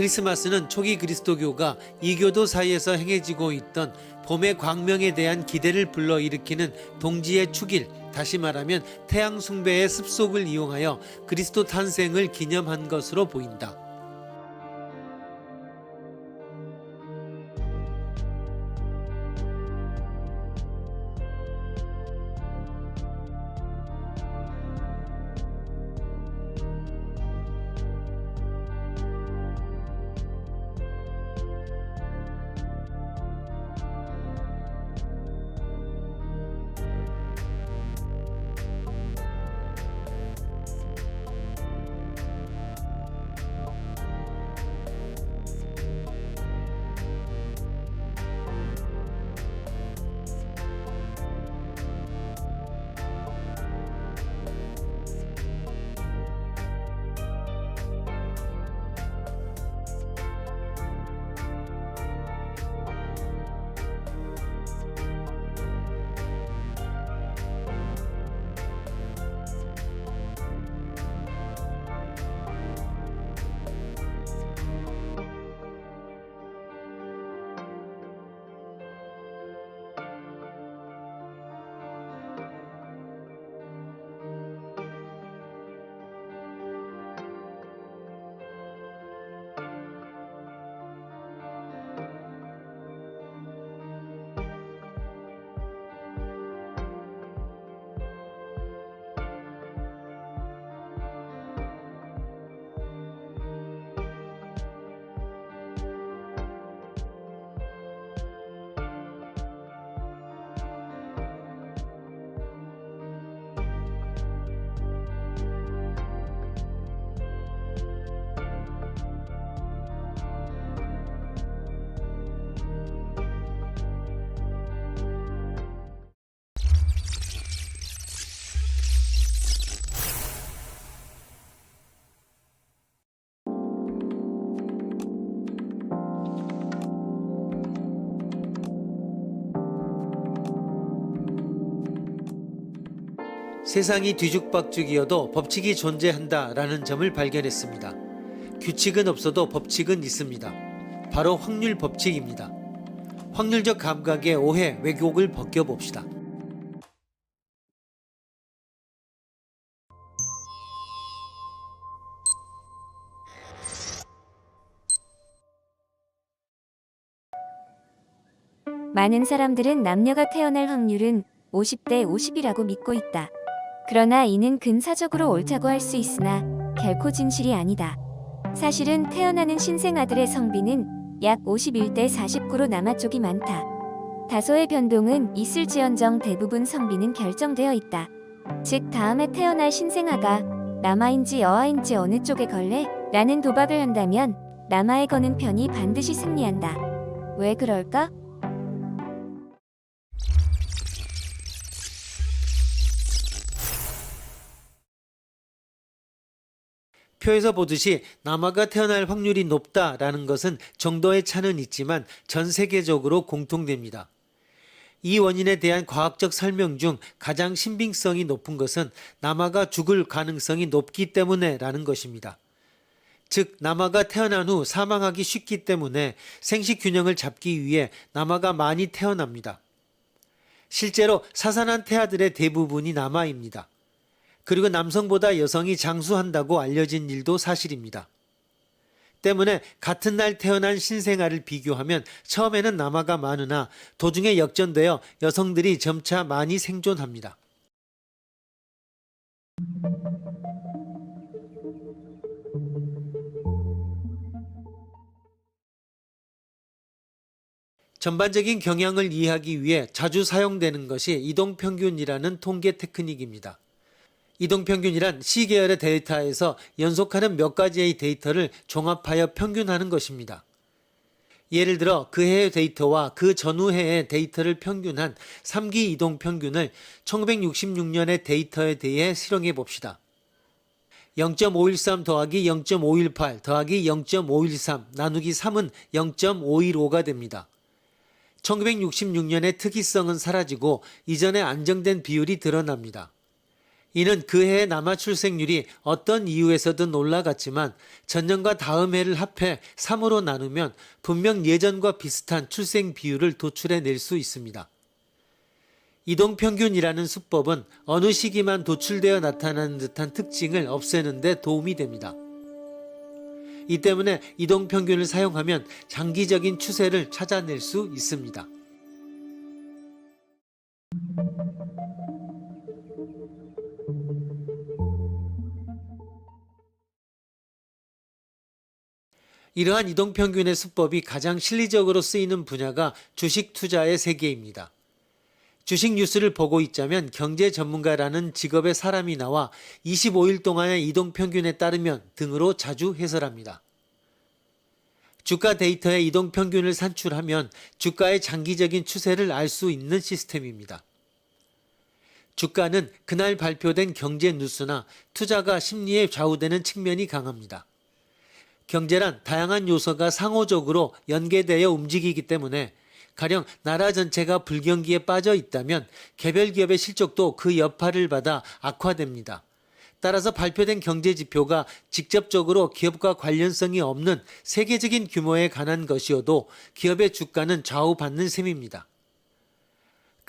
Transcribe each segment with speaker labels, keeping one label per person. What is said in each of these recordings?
Speaker 1: 크리스마스는 초기 그리스도교가 이교도 사이에서 행해지고 있던 봄의 광명에 대한 기대를 불러일으키는 동지의 축일, 다시 말하면 태양 숭배의 습속을 이용하여 그리스도 탄생을 기념한 것으로 보인다. 세상이 뒤죽박죽이어도 법칙이 존재한다라는 점을 발견했습니다. 규칙은 없어도 법칙은 있습니다. 바로 확률 법칙입니다. 확률적 감각의 오해, 왜곡을 벗겨봅시다.
Speaker 2: 많은 사람들은 남녀가 태어날 확률은 50대 50이라고 믿고 있다. 그러나 이는 근사적으로 옳다고 할 수 있으나 결코 진실이 아니다. 사실은 태어나는 신생 아들의 성비는 약 51대 49로 남아 쪽이 많다. 다소의 변동은 있을지언정 대부분 성비는 결정되어 있다. 즉 다음에 태어날 신생아가 남아인지 여아인지 어느 쪽에 걸래? 라는 도박을 한다면 남아에 거는 편이 반드시 승리한다. 왜 그럴까?
Speaker 1: 표에서 보듯이 남아가 태어날 확률이 높다라는 것은 정도의 차는 있지만 전 세계적으로 공통됩니다. 이 원인에 대한 과학적 설명 중 가장 신빙성이 높은 것은 남아가 죽을 가능성이 높기 때문에라는 것입니다. 즉 남아가 태어난 후 사망하기 쉽기 때문에 생식 균형을 잡기 위해 남아가 많이 태어납니다. 실제로 사산한 태아들의 대부분이 남아입니다. 그리고 남성보다 여성이 장수한다고 알려진 일도 사실입니다. 때문에 같은 날 태어난 신생아를 비교하면 처음에는 남아가 많으나 도중에 역전되어 여성들이 점차 많이 생존합니다. 전반적인 경향을 이해하기 위해 자주 사용되는 것이 이동평균이라는 통계 테크닉입니다. 이동평균이란 C계열의 데이터에서 연속하는 몇 가지의 데이터를 종합하여 평균하는 것입니다. 예를 들어 그 해의 데이터와 그 전후 해의 데이터를 평균한 3기 이동 평균을 1966년의 데이터에 대해 실용해 봅시다. 0.513 더하기 0.518 더하기 0.513 나누기 3은 0.515가 됩니다. 1966년의 특이성은 사라지고 이전의 안정된 비율이 드러납니다. 이는 그 해의 남아 출생률이 어떤 이유에서든 올라갔지만 전년과 다음 해를 합해 3으로 나누면 분명 예전과 비슷한 출생 비율을 도출해 낼 수 있습니다. 이동평균이라는 수법은 어느 시기만 도출되어 나타나는 듯한 특징을 없애는 데 도움이 됩니다. 이 때문에 이동평균을 사용하면 장기적인 추세를 찾아낼 수 있습니다. 이러한 이동평균의 수법이 가장 실리적으로 쓰이는 분야가 주식 투자의 세계입니다. 주식 뉴스를 보고 있자면 경제 전문가라는 직업의 사람이 나와 25일 동안의 이동평균에 따르면 등으로 자주 해설합니다. 주가 데이터의 이동평균을 산출하면 주가의 장기적인 추세를 알 수 있는 시스템입니다. 주가는 그날 발표된 경제 뉴스나 투자가 심리에 좌우되는 측면이 강합니다. 경제란 다양한 요소가 상호적으로 연계되어 움직이기 때문에 가령 나라 전체가 불경기에 빠져 있다면 개별 기업의 실적도 그 여파를 받아 악화됩니다. 따라서 발표된 경제 지표가 직접적으로 기업과 관련성이 없는 세계적인 규모에 관한 것이어도 기업의 주가는 좌우받는 셈입니다.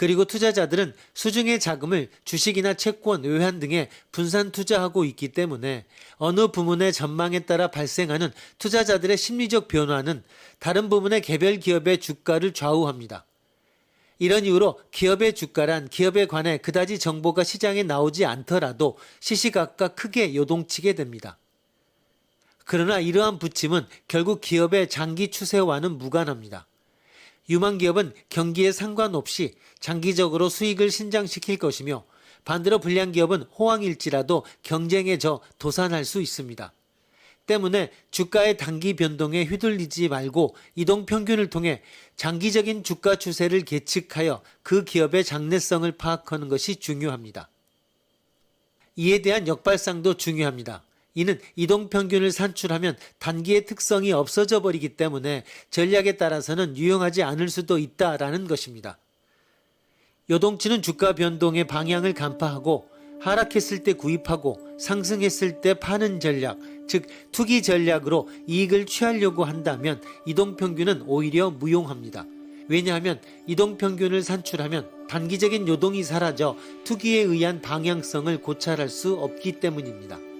Speaker 1: 그리고 투자자들은 수중의 자금을 주식이나 채권, 외환 등에 분산 투자하고 있기 때문에 어느 부문의 전망에 따라 발생하는 투자자들의 심리적 변화는 다른 부문의 개별 기업의 주가를 좌우합니다. 이런 이유로 기업의 주가란 기업에 관해 그다지 정보가 시장에 나오지 않더라도 시시각각 크게 요동치게 됩니다. 그러나 이러한 부침은 결국 기업의 장기 추세와는 무관합니다. 유망 기업은 경기에 상관없이 장기적으로 수익을 신장시킬 것이며 반대로 불량 기업은 호황일지라도 경쟁에 져 도산할 수 있습니다. 때문에 주가의 단기 변동에 휘둘리지 말고 이동 평균을 통해 장기적인 주가 추세를 계측하여 그 기업의 장래성을 파악하는 것이 중요합니다. 이에 대한 역발상도 중요합니다. 이는 이동 평균을 산출하면 단기의 특성이 없어져 버리기 때문에 전략에 따라서는 유용하지 않을 수도 있다라는 것입니다. 요동치는 주가 변동의 방향을 간파하고 하락했을 때 구입하고 상승했을 때 파는 전략, 즉 투기 전략으로 이익을 취하려고 한다면 이동 평균은 오히려 무용합니다. 왜냐하면 이동 평균을 산출하면 단기적인 요동이 사라져 투기에 의한 방향성을 고찰할 수 없기 때문입니다.